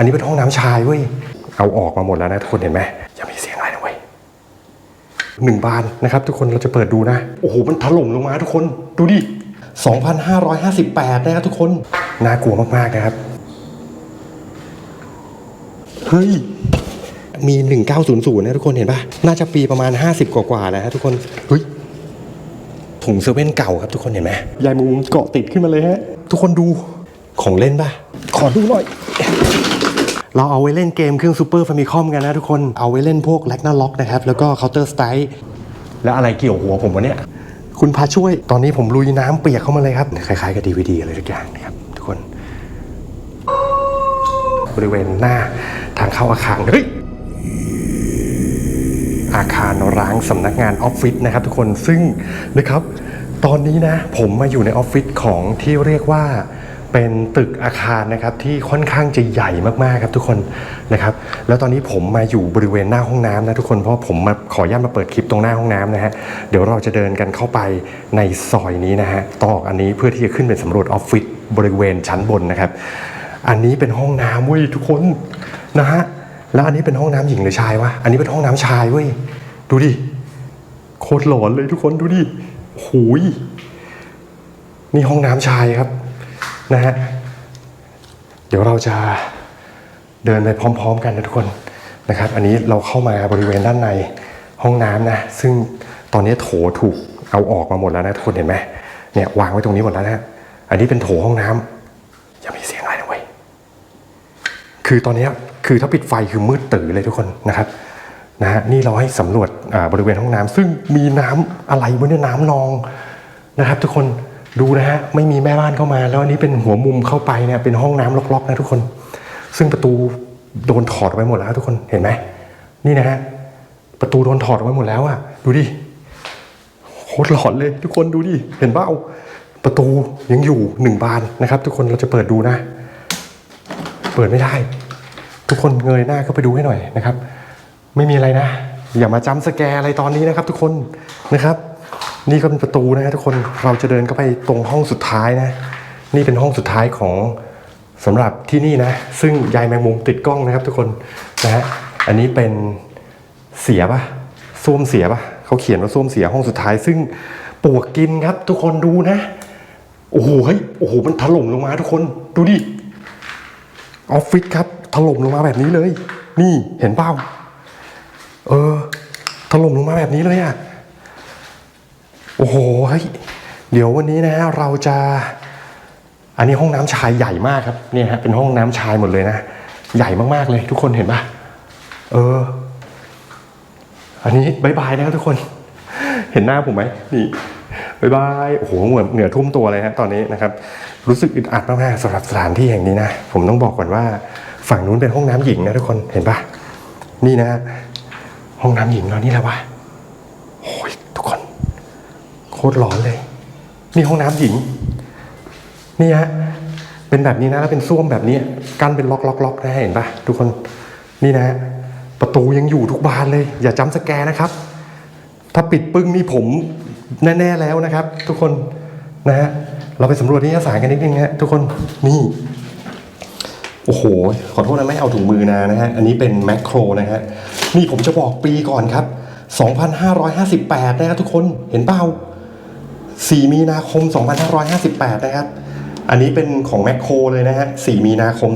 อันนี้เป็นห้องน้ำชายเว้ย เอาออกมาหมดแล้วนะทุกคนเห็นไหมอย่ามีเสียงอะไรนะเว้ยหนึ่งบานนะครับทุกคนเราจะเปิดดูนะ โอ้โห มันถล่มลงมาทุกคน ดูดิ 2,558 นะครับทุกคน น่ากลัวมากๆนะครับ เฮ้ย มี 1900นะทุกคนเห็นปะน่าจะปีประมาณ 50 กว่าๆแล้วฮะทุกคน เฮ้ยถุงเซเว่นเก่าครับทุกคนเห็นไหมยายมุมเกาะติดขึ้นมาเลยฮะ ทุกคนดูของเล่นปะขอดูหน่อย เราเอาไว้เล่นเกมเครื่องซูเปอร์ฟามิคอมกันนะทุกคน เอาไว้เล่นพวกแลกนาล็อกนะครับ แล้วก็ Counter Strike แล้วอะไรเกี่ยวหัวผมวะเนี่ย คุณพาช่วย ตอนนี้ผมลุยน้ำเปียกเข้ามาเลยครับ คล้ายๆกับดีวดีอะไรทุกอย่างนะครับทุกคน บริเวณหน้าทางเข้าอาคาร เฮ้ย อาคารร้างสำนักงานออฟฟิศนะครับทุกคน ซึ่งนะครับ ตอนนี้นะผมมาอยู่ในออฟฟิศของที่เรียกว่า เป็นตึกอาคารนะครับที่ค่อนข้างจะใหญ่มากๆครับทุกคนนะครับ แล้วตอนนี้ผมมาอยู่บริเวณหน้าห้องน้ำนะทุกคนเพราะผมมาขออนุญาตมาเปิดคลิปตรงหน้าห้องน้ำนะฮะเดี๋ยวเราจะเดินกันเข้าไปในซอยนี้นะฮะตอกอันนี้เพื่อที่จะขึ้นเป็นสำรวจออฟฟิศบริเวณชั้นบนนะครับ อันนี้เป็นห้องน้ำเว้ยทุกคนนะฮะแล้วอันนี้เป็นห้องน้ำหญิงหรือชายวะอันนี้เป็นห้องน้ำชายเว้ยดูดิโคตรหลอนเลยทุกคนดูดิหูยนี่ห้องน้ำชายครับ นะฮะ เดี๋ยวเราจะเดินไปพร้อม ๆ กันนะทุกคนนะครับ อันนี้เราเข้ามาบริเวณด้านในห้องน้ำนะ ซึ่งตอนนี้โถถูกเอาออกมาหมดแล้วนะทุกคนเห็นไหมเนี่ยวางไว้ตรงนี้หมดแล้วนะ อันนี้เป็นโถห้องน้ำอย่ามีเสียงอะไรนะเว้ย คือตอนนี้คือถ้าปิดไฟคือมืดตื่อเลยทุกคนนะครับนะฮะนี่เราให้สำรวจบริเวณห้องน้ำซึ่งมีน้ำอะไรบนเนี่ยน้ำนองนะครับ ทุกคน ดูนะฮะไม่มีแม่บ้านเข้ามา แล้วอันนี้เป็นหัวมุมเข้าไปเนี่ยเป็นห้องน้ำล็อกๆนะทุกคน ซึ่งประตูโดนถอดไว้หมดแล้วทุกคนเห็นไหมนี่นะฮะประตูโดนถอดไว้หมดแล้วอะดูดิโคตรหลอนเลย ทุกคนดูดิเห็นเปล่าประตูยังอยู่หนึ่งบานนะครับ ทุกคนเราจะเปิดดูนะ เปิดไม่ได้ ทุกคนเงยหน้าเข้าไปดูให้หน่อยนะครับ ไม่มีอะไรนะ อย่ามาจำสแกรอะไรตอนนี้นะครับ ทุกคนนะครับ นี่ก็เป็นประตูนะฮะทุกคนเราจะเดินเข้าไปตรงห้องสุดท้ายนะ นี่เป็นห้องสุดท้ายของสำหรับที่นี่นะ ซึ่งยายแมงมุมติดกล้องนะครับ ทุกคนนะฮะอันนี้เป็นเสียปะส้วมเสียปะเขาเขียนว่าส้วมเสียห้องสุดท้าย ซึ่งปวกกินครับ ทุกคนดูนะโอ้โหเฮ้ยโอ้โหมันถล่มลงมาทุกคนดูดิออฟฟิศครับถล่มลงมาแบบนี้เลย นี่เห็นเปล่าเออถล่มลงมาแบบนี้เลยอะ โอ้โหเฮ้ยเดี๋ยววันนี้นะเราจะ อันนี้ห้องน้ำชายใหญ่มากครับเนี่ยฮะเป็นห้องน้ำชายหมดเลยนะ ใหญ่มากๆเลย ทุกคนเห็นปะเออ อันนี้บายบายนะครับทุกคน เห็นหน้าผมไหมนี่บายบายโอ้โหเหมือนเหนือทุ่มตัวเลยฮะตอนนี้นะครับ รู้สึกอึดอัดมากๆสำหรับสถานที่แห่งนี้นะ ผมต้องบอกก่อนว่า ฝั่งนู้นเป็นห้องน้ำหญิงนะทุกคนเห็นปะนี่นะ ห้องน้ำหญิงเรานี่แหละวะโอ้ย ตรร้อนเลย นี่ห้องน้ำหญิง นี่ฮะ เป็นแบบนี้นะ แล้วเป็นส้วมแบบนี้ กั้นเป็นล็อกล็อกล็อกนะเห็นปะทุกคน นี่นะประตูยังอยู่ทุกบานเลย อย่าจำสแกนะครับ ถ้าปิดปึ้งนี่ผมแน่ๆแล้วนะครับ ทุกคนนะฮะ เราไปสำรวจนิยสารกันนิดนึงฮะทุกคน นี่ โอ้โห ขอโทษนะไม่เอาถุงมือนานะฮะ อันนี้เป็นแมคโครนะฮะ นี่ผมจะบอกปีก่อนครับ2,558 นะครับทุกคน เห็นเปล่า 4 มีนาคม 2558 นะครับ อันนี้เป็นของแมคโครเลยนะฮะ 4 มีนาคม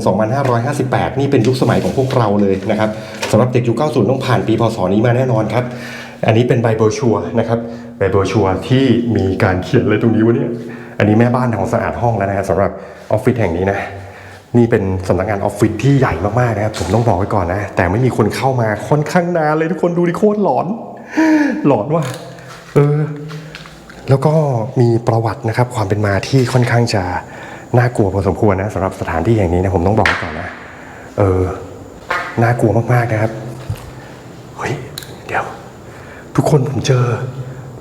2558 นี่เป็นยุคสมัยของพวกเราเลยนะครับสำหรับเด็กยุค 90 ต้องผ่านปีพศนี้มาแน่นอนครับ อันนี้เป็นใบโบรชัวนะครับใบโบรชัวที่มีการเขียนอะไรตรงนี้วะเนี่ย อันนี้แม่บ้านของสะอาดห้องแล้วนะฮะสำหรับออฟฟิศแห่งนี้นะนี่เป็นสำนักงานออฟฟิศที่ใหญ่มากๆนะครับ ผมต้องบอกไว้ก่อนนะ แต่ไม่มีคนเข้ามาค่อนข้างนานเลยทุกคนดูดิโคตรหลอน หลอนว่ะเออ แล้วก็มีประวัตินะครับความเป็นมาที่ค่อนข้างจะน่ากลัวพอสมควรนะสำหรับสถานที่แห่งนี้นะผมต้องบอกก่อนนะเออน่ากลัวมากๆนะครับเฮ้ยเดี๋ยว ทุกคนผมเจอ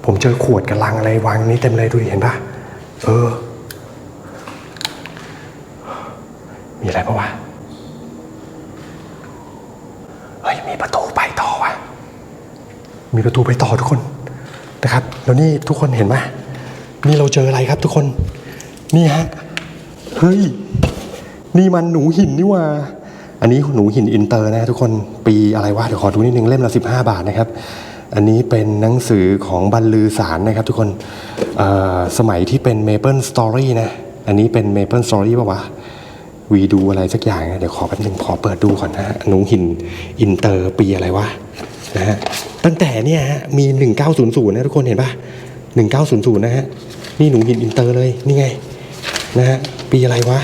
ผมเจอขวดกับลังอะไรวางนี้เต็มเลยดูเห็นปะเออ มีอะไรปะวะเฮ้ยมีประตูไปต่อวะมีประตูไปต่อทุกคนนะครับ แล้วนี่ทุกคนเห็นไหมนี่เราเจออะไรครับทุกคน นี่ฮะ เฮ้ย นี่มันหนูหินนี่ว่า อันนี้หนูหินอินเตอร์นะทุกคน ปีอะไรวะ เดี๋ยวขอดูนิดนึงเล่มละ15บห้าบาทนะครับ อันนี้เป็นหนังสือของบรรลือสารนะครับทุกคน สมัยที่เป็น Maple Story นะ อันนี้เป็น Maple Story ป่าวะวีดูอะไรสักอย่างนะเดี๋ยวขอแป๊บนึงขอเปิดดูก่อนนะฮะหนูหินอินเตอร์ปีอะไรวะ นะฮะตั้งแต่เนี่ยฮะมี 1900นะทุกคนเห็นปะ1900 นะฮะ นี่หนูหินอินเตอร์เลย นี่ไง นะฮะ ปีอะไรวะ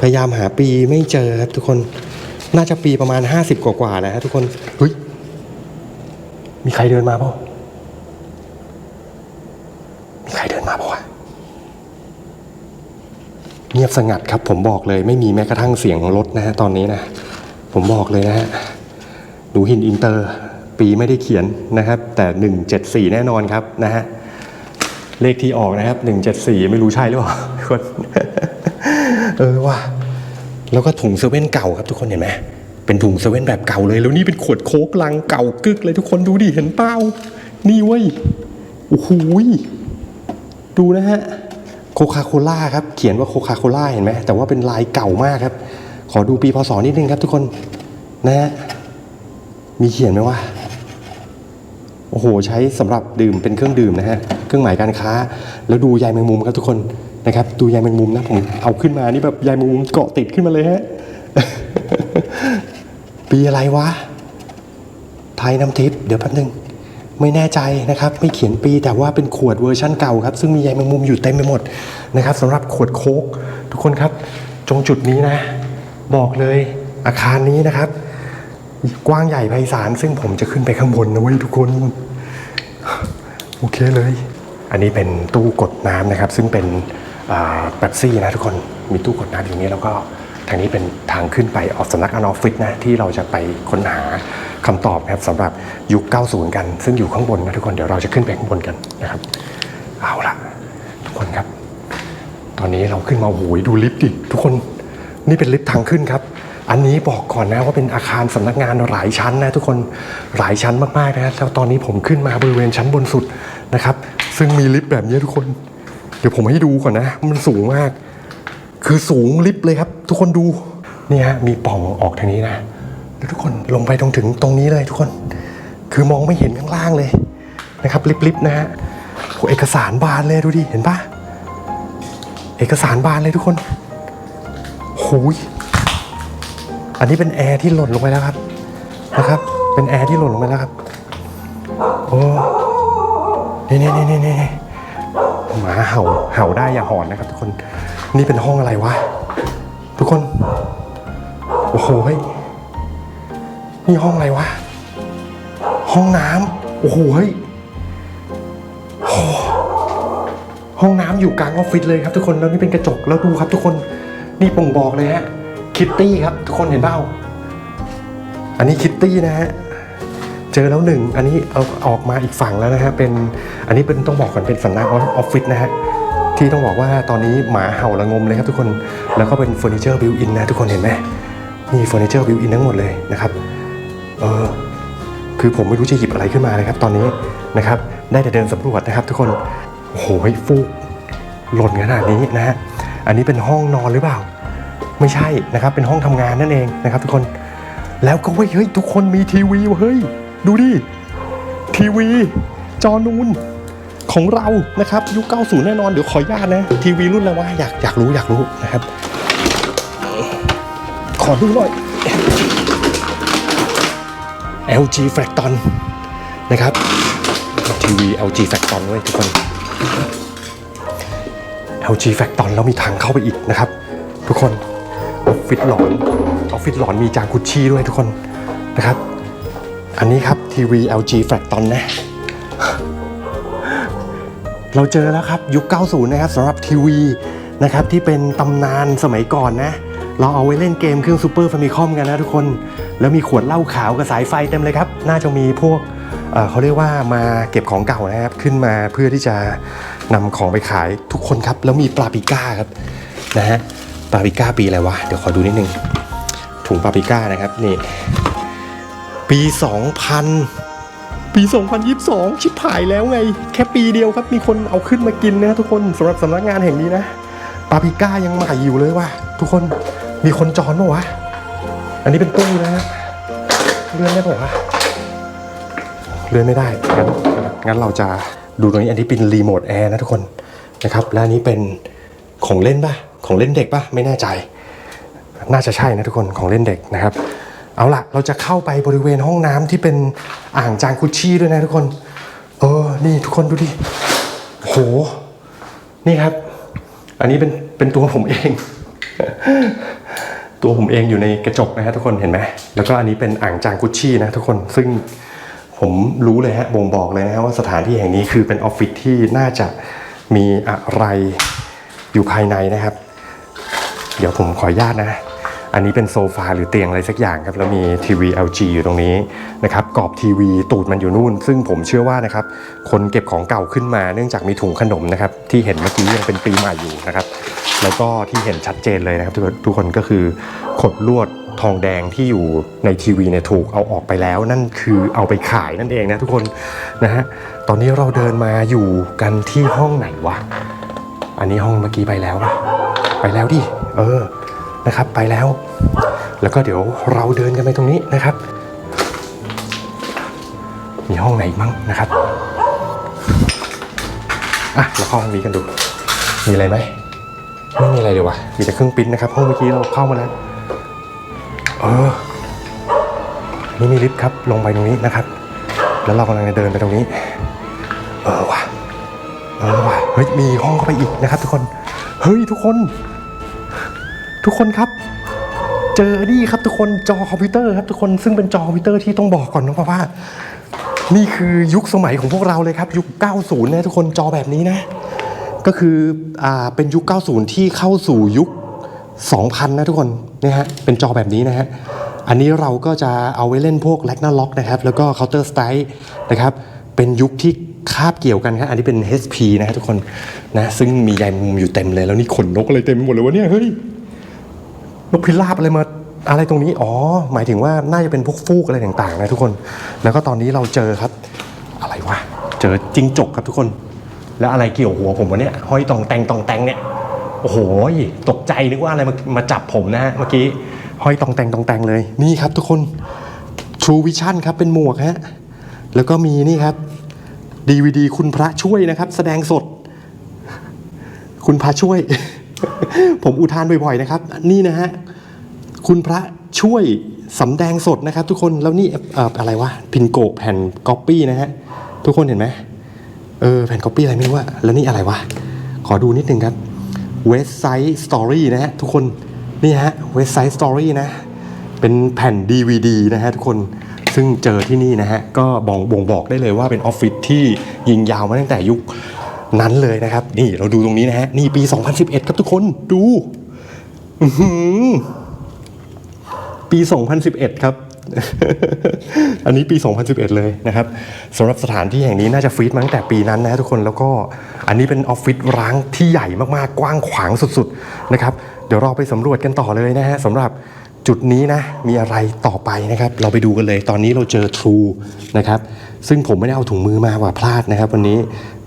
พยายามหาปีไม่เจอครับทุกคนน่าจะปีประมาณ 50 กว่าๆนะฮะทุกคนเฮ้ยมีใครเดินมาเปล่ามีใครเดินมาเปล่าวะเงียบสงัดครับผมบอกเลย ไม่มีแม้กระทั่งเสียงรถนะฮะตอนนี้นะ ผมบอกเลยนะฮะหนูหินอินเตอร์ปีไม่ได้เขียนนะครับ แต่ 174 แน่นอนครับนะฮะเลขที่ออกนะครับ 174 ไม่รู้ใช่หรือเปล่าคนเออว่ะแล้วก็ถุงเซเว่นเก่าครับทุกคนเห็นไหมเป็นถุงเซเว่นแบบเก่าเลย แล้วนี่เป็นขวดโค้กลังเก่ากึกเลยทุกคนดูดิเห็นเปล่านี่เว้ยโอ้โหยดูนะฮะโคคาโคล่าครับ เขียนว่าโคคาโคล่าเห็นไหมแต่ว่าเป็นลายเก่ามากครับ ขอดูปีพศนิดนึงครับทุกคนนะฮะมีเขียนไหมว่าโอ้โห ใช้สำหรับดื่มเป็นเครื่องดื่มนะฮะเครื่องหมายการค้า แล้วดูใยแมงมุมครับทุกคนนะครับ ดูใยแมงมุมนะผมเอาขึ้นมานี่แบบใยแมงมุมเกาะติดขึ้นมาเลยฮะปีอะไรวะไทยน้ำทิพย์เดี๋ยวแป๊บนึงไม่แน่ใจนะครับ ไม่เขียนปีแต่ว่าเป็นขวดเวอร์ชั่นเก่าครับ ซึ่งมีใยแมงมุมอยู่เต็มไปหมดนะครับสำหรับขวดโค้กทุกคนครับตรงจุดนี้นะ บอกเลยอาคารนี้นะครับ กว้างใหญ่ไพศาลซึ่งผมจะขึ้นไปข้างบนนะเว้ยทุกคนโอเคเลย อันนี้เป็นตู้กดน้ำนะครับ ซึ่งเป็นแป๊บซี่นะทุกคนมีตู้กดน้ำอยู่นี้แล้วก็ทางนี้เป็นทางขึ้นไปออกสำนักอนอฟฟิศนะที่เราจะไปค้นหาคำตอบนะครับสำหรับยุค 90 กัน ซึ่งอยู่ข้างบนนะทุกคนเดี๋ยวเราจะขึ้นไปข้างบนกันนะครับเอาละทุกคนครับ ตอนนี้เราขึ้นมาโอ้โหดูลิฟต์ดิทุกคน นี่เป็นลิฟต์ทางขึ้นครับ อันนี้บอกก่อนนะว่าเป็นอาคารสำนักงานหลายชั้นนะทุกคนหลายชั้นมากๆนะแล้วตอนนี้ผมขึ้นมาบริเวณชั้นบนสุดนะครับ ซึ่งมีลิฟต์แบบนี้ทุกคน เดี๋ยวผมให้ดูก่อนนะ มันสูงมาก คือสูงลิฟต์เลยครับ ทุกคนดูนี่ฮะมีป่องออกทางนี้นะแล้วทุกคนลงไปตรงถึงตรงนี้เลยทุกคน คือมองไม่เห็นข้างล่างเลยนะครับลิฟต์นะฮะโหเอกสารบานเลยดูดิเห็นปะเอกสารบานเลยทุกคน หูยอันนี้เป็นแอร์ที่หล่นลงไปแล้วครับนะครับ เป็นแอร์ที่หล่นลงไปแล้วครับโอ้นี่นี่นี่นี่นี่หมาเห่าเห่าได้อย่าหอนนะครับ ทุกคนนี่เป็นห้องอะไรวะทุกคนโอ้โหเฮ้ยนี่ห้องอะไรวะห้องน้ำโอ้โหเฮ้ยห้องน้ำอยู่กลางออฟฟิศเลยครับทุกคนแล้วนี่เป็นกระจกแล้วดูครับทุกคน นี่ป่งบอกเลยฮะ คิตตี้ครับ ทุกคนเห็นเปล่าอันนี้คิตตี้นะฮะ เจอแล้วหนึ่ง อันนี้เอาออกมาอีกฝั่งแล้วนะฮะ เป็น อันนี้เป็นต้องบอกก่อนเป็นสำนักออฟฟิศนะฮะ ที่ต้องบอกว่าตอนนี้หมาเห่าระงมเลยครับทุกคน แล้วก็เป็นเฟอร์นิเจอร์บิวอินนะทุกคนเห็นไหมนี่เฟอร์นิเจอร์บิวอินทั้งหมดเลยนะครับ เออคือผมไม่รู้จะหยิบอะไรขึ้นมาเลยครับ ตอนนี้นะครับ ได้แต่เดินสำรวจนะครับ ทุกคน โอ้โหฟูกหล่นขนาดนี้นะฮะ อันนี้เป็นห้องนอนหรือเปล่า ไม่ใช่นะครับเป็นห้องทำงานนั่นเองนะครับทุกคนแล้วก็เว้ยเฮ้ยทุกคนมีทีวีว่ะเฮ้ยดูดิทีวี จอนูนของเรานะครับยุค90 แน่นอนเดี๋ยวขออนุญาตนะ ทีวีรุ่นอะไรวะอยากอยากรู้อยากรู้นะครับ ขอดูหน่อย LG f r a c t o n นะครับทีวี LG f r a c t o n เว้ยทุกคน LG f r a c t o n แล้วมีทางเข้าไปอีกนะครับ ทุกคน ออฟฟิศหลอนออฟฟิศหลอนมีจากุชชี่ด้วยทุกคนนะครับ อันนี้ครับทีวี LG f r a c t o n นะ เราเจอแล้วครับยุค 90 นะครับสำหรับทีวีนะครับที่เป็นตำนานสมัยก่อนนะ เราเอาไว้เล่นเกมเครื่องซูเปอร์ฟามิคอมกันนะทุกคน แล้วมีขวดเหล้าขาวกับสายไฟเต็มเลยครับ น่าจะมีพวกเเขาเรียกว่ามาเก็บของเก่านะครับ ขึ้นมาเพื่อที่จะนำของไปขายทุกคนครับ แล้วมีปลาปิก้าครับนะฮะ ปาปิก้าปีอะไรวะ เดี๋ยวขอดูนิดนึง ถุงปาปิก้านะครับ นี่ ปี 2000 ปี 2022 ชิบหายแล้วไง แค่ปีเดียวครับ มีคนเอาขึ้นมากินนะทุกคนสำหรับสำนักงานแห่งนี้นะ ปาปิก้ายังใหม่อยู่เลยว่ะทุกคนมีคนจรปะวะ อันนี้เป็นตู้นะฮะเลื่อนได้ปะวะเลื่อนไม่ได้ งั้นงั้นเราจะดูตรงนี้อันนี้เป็นรีโมทแอร์นะทุกคนนะครับ และอันนี้เป็นของเล่นปะ ของเล่นเด็กปะไม่แน่ใจ น่าจะใช่นะทุกคนของเล่นเด็กนะครับ เอาละเราจะเข้าไปบริเวณห้องน้ำที่เป็นอ่างจางคุชชี่ด้วยนะทุกคน เออนี่ทุกคนดูดิโห นี่ครับ อันนี้เป็นเป็นตัวผมเอง ตัวผมเองอยู่ในกระจกนะฮะทุกคนเห็นไหมแล้วก็อันนี้เป็นอ่างจางกุชชี่นะทุกคนซึ่งผมรู้เลยฮะบ่งบอกเลยนะฮะว่าสถานที่แห่งนี้คือเป็นออฟฟิศที่น่าจะมีอะไรอยู่ภายในนะครับ เดี๋ยวผมขออนุญาตนะ อันนี้เป็นโซฟาหรือเตียงอะไรสักอย่างครับ แล้วมีทีวี LG อยู่ตรงนี้นะครับกรอบทีวีตูดมันอยู่นู่น ซึ่งผมเชื่อว่านะครับคนเก็บของเก่าขึ้นมาเนื่องจากมีถุงขนมนะครับที่เห็นเมื่อกี้ยังเป็นปีใหม่อยู่นะครับแล้วก็ที่เห็นชัดเจนเลยนะครับทุกคนทุกคนก็คือขดลวดทองแดงที่อยู่ในทีวีเนี่ยถูกเอาออกไปแล้ว นั่นคือเอาไปขายนั่นเองนะทุกคนนะฮะตอนนี้เราเดินมาอยู่กันที่ห้องไหนวะ อันนี้ห้องเมื่อกี้ไปแล้วปะ ไปแล้วดิ เออ นะครับ ไปแล้ว แล้วก็เดี๋ยวเราเดินกันไปตรงนี้นะครับ มีห้องไหนมั้งนะครับ อะ เราเข้าห้องนี้กันดู มีอะไรไหม ไม่มีอะไรเลยวะมีแต่เครื่องปิ้นนะครับ ห้องเมื่อกี้เราเข้ามาแล้ว เออ นี่มีลิฟต์ครับ ลงไปตรงนี้นะครับ แล้วเรากำลังจะเดินไปตรงนี้ เออว่ะ เออว่ะ เฮ้ย มีห้องเข้าไปอีกนะครับ ทุกคน เฮ้ยทุกคน ทุกคนครับ เจอนี่ครับทุกคนจอคอมพิวเตอร์ครับทุกคนซึ่งเป็นจอคอมพิวเตอร์ที่ต้องบอกก่อนนะว่า นี่คือยุคสมัยของพวกเราเลยครับ ยุค 90 นะทุกคนจอแบบนี้นะ ก็คืออ่าเป็นยุค 90 ที่เข้าสู่ยุค 2,000 นะทุกคนนี่ฮะเป็นจอแบบนี้นะฮะอันนี้เราก็จะเอาไว้เล่นพวก l a g n a r o k นะครับ แล้วก็ Counter Strike นะครับ เป็นยุคที่าบเกี่ยวกันครับอันนี้เป็น HP นะฮะทุกคนนะซึ่งมีใยมุมอยู่เต็มเลย แล้วนี่ขนนกอะไรเต็มไปหมดเลยวะเนี่ยเฮ้ยนกพิราบอะไรมาอะไรตรงนี้อ๋อหมายถึงว่าน่าจะเป็นพวกฟูกอะไรต่างๆ นะทุกคน แล้วก็ตอนนี้เราเจอครับ อะไรวะเจอจิงจกครับทุกคน แล้วอะไรเกี่ยวหัวผมวะเนี่ยห้อยตองแตงตองแตงเนี่ยโอ้โหตกใจนึกว่าอะไรมามาจับผมนะฮะเมื่อกี้ห้อยตองแตงตองแตงเลยนี่ครับทุกคน True Vision ครับเป็นหมวกฮะแล้วก็มีนี่ครับ DVD คุณพระช่วยนะครับ แสดงสด คุณพระช่วย ผมอุทานบ่อยๆนะครับ นี่นะฮะคุณพระช่วยสำแดงสดนะครับ ทุกคนแล้วนี่อออะไรวะพินโกแผ่นก๊อปปี้นะฮะทุกคนเห็นไหมเออแผ่นก๊อปปี้อะไรไม่รู้อะแล้วนี่อะไรวะ ขอดูนิดนึงครับ West Side Story นะฮะทุกคนนี่ฮะ West Side Story นะ เป็นแผ่น DVD นะฮะทุกคน ซึ่งเจอที่นี่นะฮะก็บ่งบ่งบอกได้เลยว่าเป็นออฟฟิศที่ยิงยาวมาตั้งแต่ยุคนั้นเลยนะครับ นี่เราดูตรงนี้นะฮะนี่ปี 2011 ครับทุกคนดูปี 2011 ครับ อันนี้ปี 2011 เลยนะครับสำหรับสถานที่แห่งนี้น่าจะฟีดมาตั้งแต่ปีนั้นนะทุกคนแล้วก็อันนี้เป็นออฟฟิศร้างที่ใหญ่มากๆ กว้างขวางสุดๆนะครับ เดี๋ยวเราไปสำรวจกันต่อเลยนะฮะสำหรับ จุดนี้นะมีอะไรต่อไปนะครับ เราไปดูกันเลย ตอนนี้เราเจอ True นะครับ ซึ่งผมไม่ได้เอาถุงมือมาว่าพลาดนะครับ วันนี้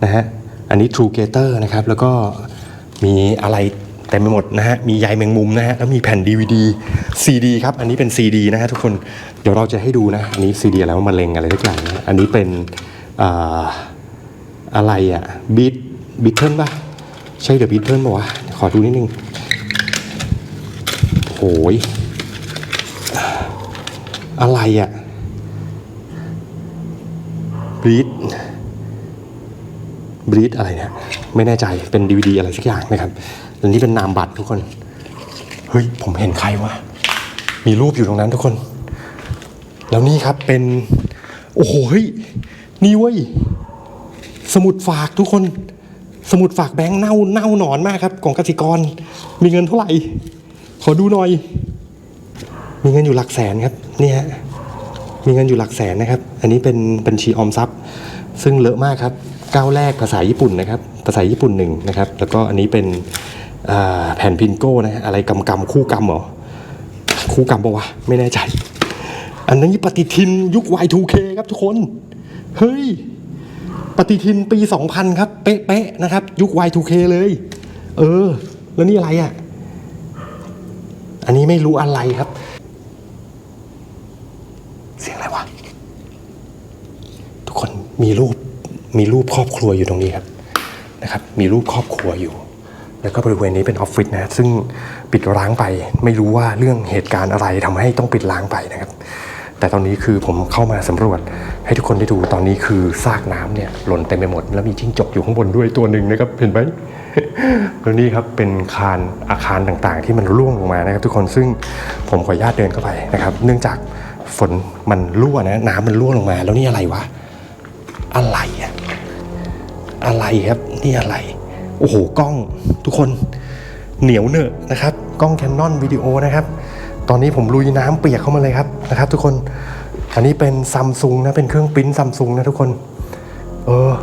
นะฮะอันนี้ True Gator นะครับ แล้วก็มีอะไรเต็มไปหมดนะฮะมีใยแมงมุมนะฮะแล้วมีแผ่น DVD CD ครับ อันนี้เป็น CD นะฮะทุกคนเดี๋ยวเราจะให้ดูนะ อันนี้ CD อะไรว่ามะเร็งอะไรทุกอย่างนะอันนี้เป็นออะไรอะบีทบีทเทิลป่ะใช่เดอะบีทเทิลป่ะวะขอดูนิดนึงโหย อะไรอะบีทบรีดอะไรเนี่ยไม่แน่ใจเป็น DVD อะไรสักอย่างนะครับอันนี้เป็นนามบัตรทุกคนเฮ้ยผมเห็นใครวะมีรูปอยู่ตรงนั้นทุกคน แล้วนี่ครับเป็น โอ้โหเฮ้ยนี่เว้ยสมุดฝากทุกคน สมุดฝากแบงค์เน่าเน่าหนอนมากครับ ของกสิกรมีเงินเท่าไหร่ ขอดูหน่อย มีเงินอยู่หลักแสนครับนี่ฮะมีเงินอยู่หลักแสนนะครับ อันนี้เป็นบัญชีออมทรัพย์ ซึ่งเลอะมากครับก้าวแรกภาษาญี่ปุ่นนะครับ ภาษาญี่ปุ่นหนึ่งนะครับ แล้วก็อันนี้เป็นแผ่นพินโก้นะฮะอะไรกำกำคู่กำเหรอคู่กำปะวะไม่แน่ใจ อันนี้ปฏิทินยุค Y2K ครับทุกคน เฮ้ย ปฏิทินปี 2000 ครับ เป๊ะๆนะครับ ยุค Y2K เลย เออ แล้วนี่อะไรอะ่ะ อันนี้ไม่รู้อะไรครับ เสียงอะไรวะ ทุกคน มีรูปมีรูปครอบครัวอยู่ตรงนี้ครับนะครับ มีรูปครอบครัวอยู่ แล้วก็บริเวณนี้เป็นออฟฟิศนะซึ่งปิดร้างไป ไม่รู้ว่าเรื่องเหตุการณ์อะไรทำให้ต้องปิดร้างไปนะครับ แต่ตอนนี้คือผมเข้ามาสำรวจให้ทุกคนได้ดูตอนนี้คือซากน้ำเนี่ยหล่นเต็มไปหมด แล้วมีจิ้งจกอยู่ข้างบนด้วยตัวหนึ่งนะครับเห็นไหมแล้วนี่ครับเป็นคานอาคารต่างๆ ที่มันร่วงลงมานะครับ ทุกคนซึ่งผมขออนุญาตเดินเข้าไปนะครับ เนื่องจากฝนมันรั่วนะน้ำมันรั่วลงมา แล้วนี่อะไรวะ อะไรอะอะไรครับนี่อะไร โอ้โหกล้องทุกคนเหนียวเนอะนะครับ กล้องแคนนอนวิดีโอนะครับ ตอนนี้ผมลุยน้ำเปียกเข้ามาเลยครับนะครับ ทุกคนอันนี้เป็นซัมซุงนะเป็นเครื่องปริ้นซัมซุงนะทุกคน เออ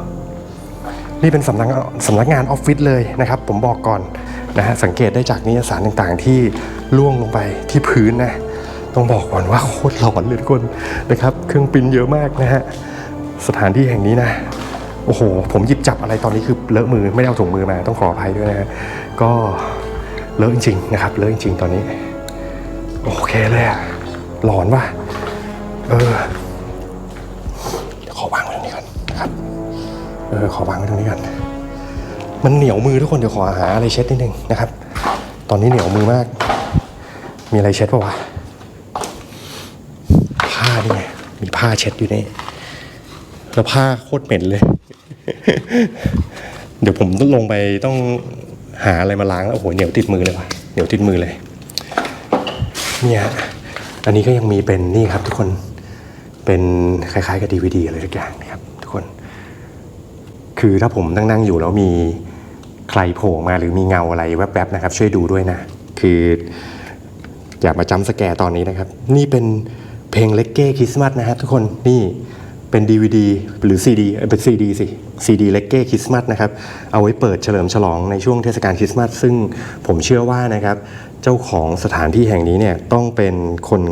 นี่เป็นสำนักสำนักงานออฟฟิศเลยนะครับ ผมบอกก่อนนะฮะสังเกตได้จากนิยสารต่างๆ ที่ล่วงลงไปที่พื้นนะต้องบอกก่อนว่าโคตรหลอนเลยทุกคนนะครับ เครื่องปริ้นเยอะมากนะฮะ สถานที่แห่งนี้นะ โอ้โห ผมหยิบจับอะไรตอนนี้คือเลอะมือไม่ได้เอาถุงมือมาต้องขออภัยด้วยนะก็เลอะจริงๆนะครับเลอะจริงๆตอนนี้ โอเคเลยอะหลอนว่ะเออเดี๋ยวขอวางไว้ตรงนี้ก่อนนะครับเออขอวางไว้ตรงนี้ก่อนมันเหนียวมือทุกคนเดี๋ยวขอหาอะไรเช็ดนิดนึงนะครับ ตอนนี้เหนียวมือมาก มีอะไรเช็ดปะวะผ้านี่ไงมีผ้าเช็ดอยู่นี่ แล้วผ้าโคตรเหม็นเลย เดี๋ยวผมต้องลงไปต้องหาอะไรมาล้างแล้วโอ้โหเหนียวติดมือเลยว่ะเหนียวติดมือเลย เนี่ยอันนี้ก็ยังมีเป็นนี่ครับทุกคนเป็นคล้ายๆกับดีวดีอะไรทุกอย่างนะครับทุกคน คือถ้าผมนั่งนั่งอยู่แล้วมีใครโผล่มาหรือมีเงาอะไรแวบๆนะครับ ช่วยดูด้วยนะ คืออย่ามาจำสแกร์ตอนนี้นะครับ นี่เป็นเพลงเลกเก้คริสต์มาสนะครับทุกคนนี่ เป็น DVD หรือ CD เอ้ยเป็น CD สิ CD เลกเก้คริสต์มาสนะครับเอาไว้เปิดเฉลิมฉลองในช่วงเทศกาลคริสต์มาสซึ่งผมเชื่อว่านะครับเจ้าของสถานที่แห่งนี้เนี่ยต้องเป็นคน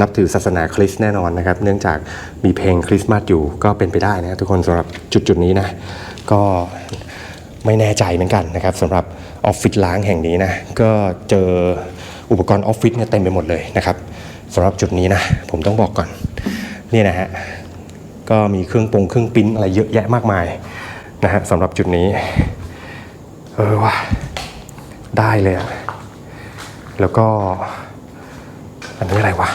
นับถือศาสนาคริสต์แน่นอนนะครับ เนื่องจากมีเพลงคริสต์มาสอยู่ก็เป็นไปได้นะครับทุกคนสำหรับจุดจุดๆนี้นะก็ไม่แน่ใจเหมือนกันนะครับสำหรับออฟฟิศล้างแห่งนี้นะก็เจออุปกรณ์ออฟฟิศเนี่ยเต็มไปหมดเลยนะครับสำหรับจุดนี้นะผมต้องบอกก่อนนี่นะฮะ ก็มีเครื่องปรุงเครื่องปริ้นอะไรเยอะแยะมากมายนะฮะสำหรับจุดนี้ เออว่ะได้เลยอะแล้วก็ อันนี้อะไรวะ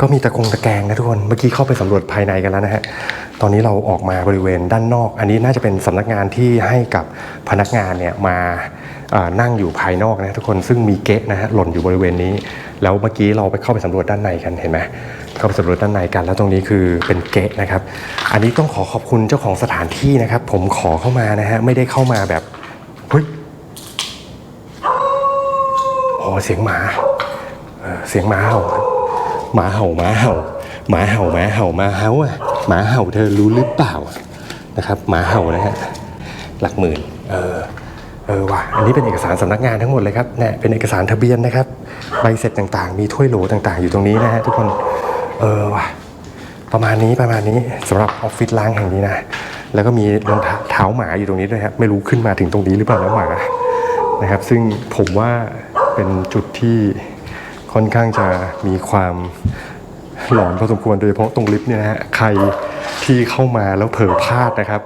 ก็มีตะกงตะแกรงนะทุกคน เมื่อกี้เข้าไปสำรวจภายในกันแล้วนะฮะ ตอนนี้เราออกมาบริเวณด้านนอก อันนี้น่าจะเป็นสำนักงานที่ให้กับพนักงานเนี่ยมานั่งอยู่ภายนอกนะทุกคน ซึ่งมีเก๊ะนะฮะหล่นอยู่บริเวณนี้ แล้วเมื่อกี้เราไปเข้าไปสำรวจด้านในกันเห็นไหม เข้าไปสำรวจด้านในกัน แล้วตรงนี้คือเป็นเกะนะครับ อันนี้ต้องขอขอบคุณเจ้าของสถานที่นะครับ ผมขอเข้ามานะฮะไม่ได้เข้ามาแบบเฮ้ยโอ๋อเสียงหมาเสียงหมาเห่าหมาเห่าหมาเห่าหมาเห่าหมาเห่าหมาเห่าอะหมาเห่าเธอรู้หรือเปล่านะครับหมาเห่านะฮะหลักหมื่นเออเออว่ะอันนี้เป็นเอกสารสำนักงานทั้งหมดเลยครับเนี่ยเป็นเอกสารทะเบียนนะครับ ใบเสร็จต่างๆ มีถ้วยโหลต่างๆ อยู่ตรงนี้นะฮะทุกคน เออว่ะประมาณนี้ประมาณนี้สำหรับออฟฟิศล้างแห่งนี้นะ แล้วก็มีรองเท้าหมาอยู่ตรงนี้ด้วยครับไม่รู้ขึ้นมาถึงตรงนี้หรือเปล่านะหมานะครับ ซึ่งผมว่าเป็นจุดที่ค่อนข้างจะมีความหลอนพอสมควรโดยเฉพาะตรงลิฟต์เนี่ยนะฮะใครที่เข้ามาแล้วเผลอพลาดนะครับ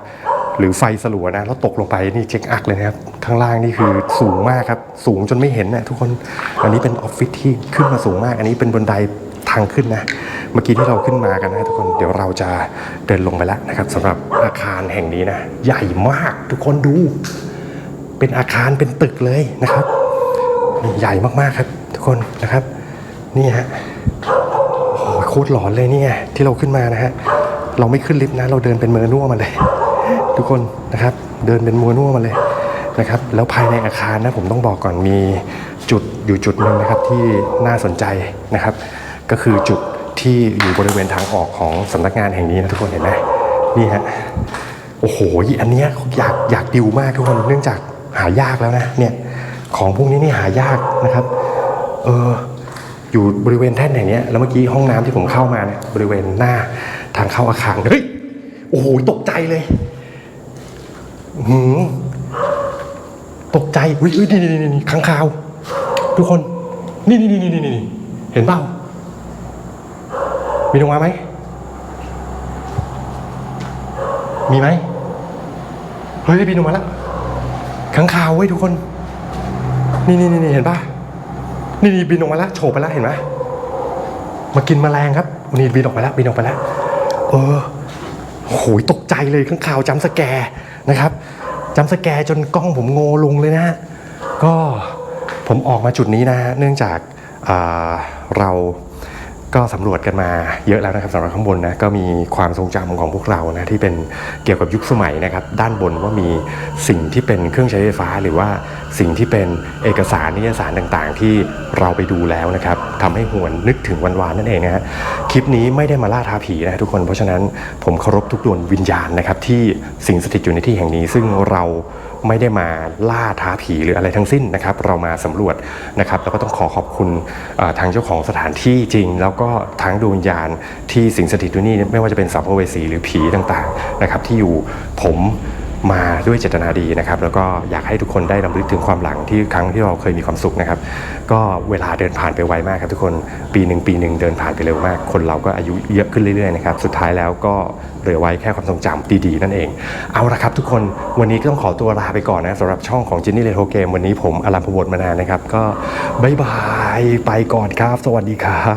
หรือไฟสลัวนะแล้วตกลงไปนี่เช็คอักเลยนะครับ ข้างล่างนี่คือสูงมากครับ สูงจนไม่เห็นนะทุกคนอันนี้เป็นออฟฟิศที่ขึ้นมาสูงมาก อันนี้เป็นบันไดทางขึ้นนะ มื่อกี้ที่เราขึ้นมากันนะทุกคนเดี๋ยวเราจะเดินลงไปแล้วนะครับสำหรับอาคารแห่งนี้นะใหญ่มากทุกคนดู เป็นอาคารเป็นตึกเลยนะครับใหญ่มากๆครับ ทุกคนนะครับ นี่ฮะโอ้โหโคตรหลอนเลยเนี่ไงที่เราขึ้นมานะฮะเราไม่ขึ้นลิฟต์นะ เราเดินเป็นเมอร์นัวมาเลย ทุกคนนะครับ เดินเป็นมัวนัวมาเลยนะครับ แล้วภายในอาคารนะผมต้องบอกก่อนมีจุดอยู่จุดหนึ่งนะครับที่น่าสนใจนะครับ ก็คือจุด ที่อยู่บริเวณทางออกของสำนักงานแห่งนี้นะทุกคนเห็นไหมนี่ฮะโอ้โหอันเนี้ยอยากอยากดิวมากทุกคนเนื่องจากหายากแล้วนะเนี่ยของพวกนี้นี่หายากนะครับเอออยู่บริเวณแท่นแห่งนี้แล้วเมื่อกี้ห้องน้ำที่ผมเข้ามาเนี่ยบริเวณหน้าทางเข้าอาคารเฮ้ยโอ้โหตกใจเลยหือตกใจอุ้ยนี่นี่นี่ข้างคาว ทุกคน นี่นี่นี่นี่นี่นี่เห็นเปล่า มีลงมาไหม มีไหม เฮ้ยบินออกมาแล้วข้างคาวเว้ยทุกคน นี่นี่นี่เห็นปะนี่นี่บินออกมาแล้วโฉบไปแล้วเห็นไหมมากินแมลงครับนี่บินออกไปแล้วบินออกไปแล้ว เออโอ้โหตกใจเลยข้างข่าวจำสแกนะครับจำสแกจนกล้องผมโงลงเลยนะฮะก็ผมออกมาจุดนี้นะฮะเนื่องจากเรา ก็สำรวจกันมาเยอะแล้วนะครับสำหรับข้างบนนะก็มีความทรงจำของพวกเรานะที่เป็นเกี่ยวกับยุคสมัยนะครับด้านบนว่ามีสิ่งที่เป็นเครื่องใช้ไฟฟ้า หรือว่าสิ่งที่เป็นเอกสารนิยสารต่างๆ ที่เราไปดูแล้วนะครับทำให้หวนนึกถึงวันวานนั่นเองนะฮะคลิปนี้ไม่ได้มาล่าท้าผีนะทุกคนเพราะฉะนั้นผมเคารพทุกดวงวิญญาณนะครับที่สิ่งสถิตอยู่ในที่แห่งนี้ซึ่งเราไม่ได้มาล่าท้าผีหรืออะไรทั้งสิ้นนะครับ เรามาสำรวจนะครับ แล้วก็ต้องขอขอบคุณทางเจ้าของสถานที่จริง แล้วก็ทั้งดวงวิญญาณที่สิงสถิตอยู่นี่ไม่ว่าจะเป็นสัมภเวสีหรือผีต่างๆนะครับที่อยู่ผม มาด้วยเจตนาดีนะครับ แล้วก็อยากให้ทุกคนได้รำลึกถึงความหลังที่ครั้งที่เราเคยมีความสุขนะครับ ก็เวลาเดินผ่านไปไวมากครับทุกคนปีหนึ่งปีหนึ่งเดินผ่านไปเร็วมาก คนเราก็อายุเยอะขึ้นเรื่อยๆนะครับสุดท้ายแล้วก็เหลือไว้แค่ความทรงจำดีๆนั่นเอง เอาละครับทุกคนวันนี้ก็ต้องขอตัวลาไปก่อนนะสำหรับช่องของจินนี่เลโทเกมวันนี้ผมอลัมพบดมานานนะครับ ก็บายบายไปก่อนครับ สวัสดีครับ